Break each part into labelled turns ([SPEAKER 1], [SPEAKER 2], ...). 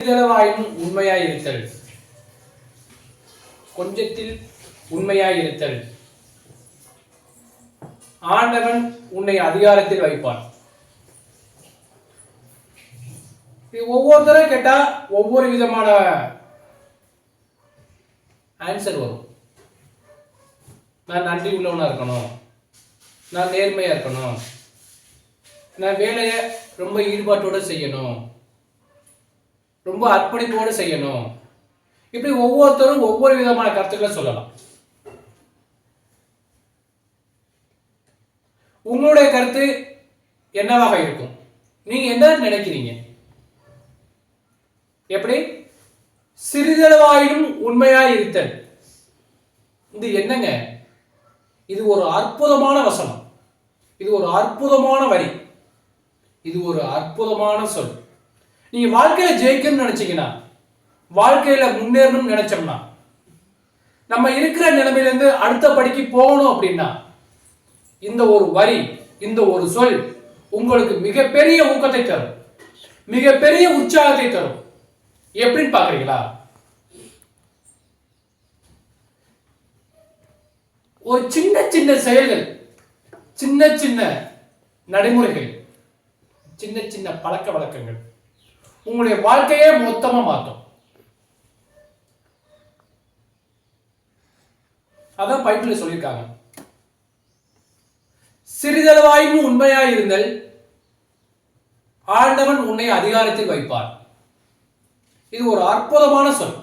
[SPEAKER 1] சிறிதளவாயினும் உண்மையாயிருத்தல். கொஞ்சத்தில் உண்மையாயிருத்தல். ஆண்டவன் உன்னை அதிகாரத்தில் வைப்பான். இது ஒவ்வொருத்தரும் கேட்டா ஒவ்வொரு விதமான ஆன்சர் வரும். நான் நன்றி உள்ளவனா இருக்கணும். நான் நேர்மையா இருக்கணும். நான் வேலையை ரொம்ப ஈடுபாட்டோட செய்யணும். ரொம்ப அர்ப்பணிப்போடு செய்யணும். இப்படி ஒவ்வொருத்தரும் ஒவ்வொரு விதமான கருத்துக்களை சொல்லலாம். உங்களுடைய கருத்து என்னவாக இருக்கும்? நீங்க என்ன நினைக்கிறீங்க? எப்படி? சிறிதளவாயினும் உண்மையா இருத்தல். இது என்னங்க? இது ஒரு அற்புதமான வசனம். இது ஒரு அற்புதமான வரி. இது ஒரு அற்புதமான சொல். நீங்க வாழ்க்கையில ஜெயிக்கணும்னு நினைச்சீங்கன்னா வாழ்க்கையில முன்னேறணும்னு நினைச்சோம்னா நம்ம இருக்கிற நிலைமையிலேருந்து அடுத்த படிக்கு போகணும் அப்படின்னா இந்த ஒரு வரி இந்த ஒரு சொல் உங்களுக்கு மிகப்பெரிய ஊக்கத்தை தரும். மிகப்பெரிய உற்சாகத்தை தரும். எப்படின்னு பாக்குறீங்களா ஒரு சின்ன சின்ன செயல்கள் சின்ன சின்ன நடைமுறைகள் சின்ன சின்ன பழக்க வழக்கங்கள். உங்களுடைய வாழ்க்கையே மொத்தமா மாற்றும் அதான் பைபிள்ல சொல்லியிருக்காங்க. சிறிதளவாயும் உண்மையாய் இருந்தல் ஆண்டவன் உன்னை அதிகாரத்தில் வைப்பார். இது ஒரு அற்புதமான சொல்.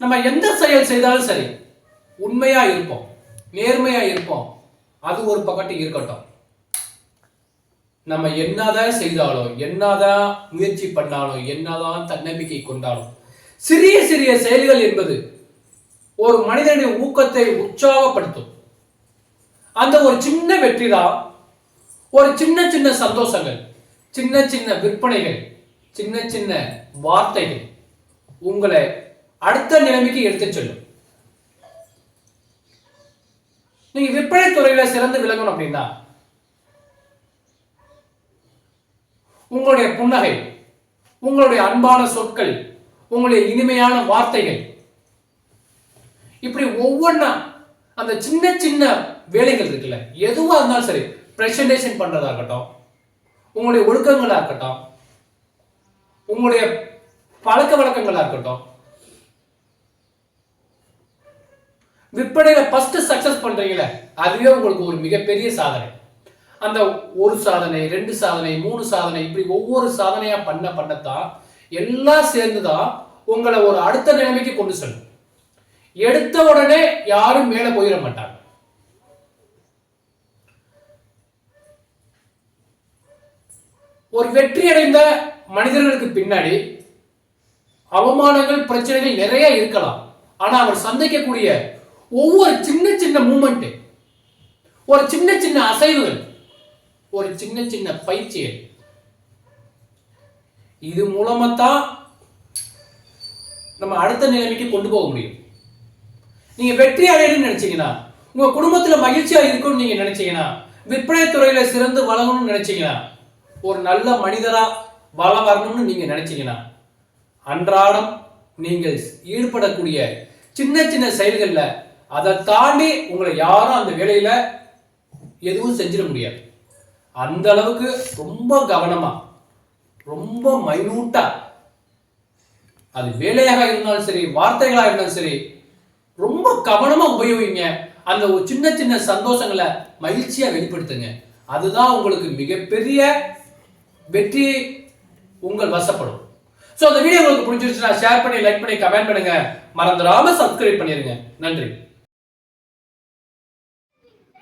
[SPEAKER 1] நம்ம எந்த செயல் செய்தாலும் சரி உண்மையா இருப்போம் நேர்மையா இருப்போம். அது ஒரு பக்கத்து இருக்கட்டும். நம்ம என்னதான் செய்தாலும் என்னதான் முயற்சி பண்ணாலும் என்னதான் தன்னம்பிக்கை கொண்டாலும் சிறிய சிறிய செயல்கள் என்பது ஒரு மனிதனின் ஊக்கத்தை உற்சாகப்படுத்தும். அந்த ஒரு சின்ன வெற்றி தான் ஒரு சின்ன சின்ன சந்தோஷங்கள் சின்ன சின்ன விற்பனைகள் சின்ன சின்ன வார்த்தைகள் உங்களை அடுத்த நிலைமைக்கு எடுத்துச் செல்லும். நீங்க விற்பனை துறையில சிறந்து விளங்கணும் அப்படின்னா உங்களுடைய புன்னகை உங்களுடைய அன்பான சொற்கள் உங்களுடைய இனிமையான வார்த்தைகள். இப்படி ஒவ்வொன்றா அந்த சின்ன சின்ன வேலைகள் இருக்குல்ல எதுவாக இருந்தாலும் சரி ப்ரெசன்டேஷன் பண்ணுறதா இருக்கட்டும் உங்களுடைய ஒழுக்கங்களாக இருக்கட்டும் உங்களுடைய பழக்க வழக்கங்களாக இருக்கட்டும் விற்பனையில் ஃபஸ்ட்டு சக்ஸஸ் பண்ணுறீங்களே அதுவே உங்களுக்கு ஒரு மிகப்பெரிய சாதனை. அந்த ஒரு சாதனை ரெண்டு சாதனை மூணு சாதனை இப்படி ஒவ்வொரு சாதனையா பண்ண பண்ணத்தான் எல்லாம் சேர்ந்துதான் உங்களை ஒரு அடுத்த நிலைமைக்கு கொண்டு செல்லும். எடுத்த உடனே யாரும் மேல போயிட மாட்டாங்க. ஒரு வெற்றி அடைந்த மனிதர்களுக்கு பின்னாடி அவமானங்கள் பிரச்சனைகள் நிறைய இருக்கலாம். ஆனா அவர் சந்திக்கக்கூடிய ஒவ்வொரு சின்ன சின்ன மூமெண்ட் ஒரு சின்ன சின்ன அசைவுகள் ஒரு சின்ன சின்ன பயிற்சிகள். இது மூலமாத்தான் நம்ம அடுத்த நிலைமைக்கு கொண்டு போக முடியும். நீங்க வெற்றி அடையணும்னு நினைச்சீங்கன்னா உங்க குடும்பத்துல மகிழ்ச்சியா இருக்கும்னு நீங்க நினைச்சீங்கன்னா விற்பனை துறையில சிறந்து வளரணும்னு நினைச்சீங்கன்னா ஒரு நல்ல மனிதரா வள வரணும்னு நீங்க நினைச்சீங்கன்னா அன்றாடம் நீங்கள் ஈடுபடக்கூடிய சின்ன சின்ன செயல்கள்ல அதை தாண்டி உங்களை யாரும் அந்த வேலையில எதுவும் செஞ்சிட முடியாது. அந்த அளவுக்கு ரொம்ப கவனமா ரொம்ப மைனூட்டா அது வேலையாக இருந்தாலும் சரி வார்த்தைகளாக இருந்தாலும் சரி ரொம்ப கவனமா உபயோகிங்க. அந்த ஒரு சின்ன சின்ன சந்தோஷங்களை மகிழ்ச்சியா வெளிப்படுத்துங்க. அதுதான் உங்களுக்கு மிகப்பெரிய வெற்றி உங்கள் வசப்படும். ஸோ அந்த வீடியோ உங்களுக்கு பிடிச்சிருச்சுன்னா ஷேர் பண்ணி லைக் பண்ணி கமெண்ட் பண்ணுங்க. மறந்துடாம சப்ஸ்கிரைப் பண்ணிருங்க. நன்றி.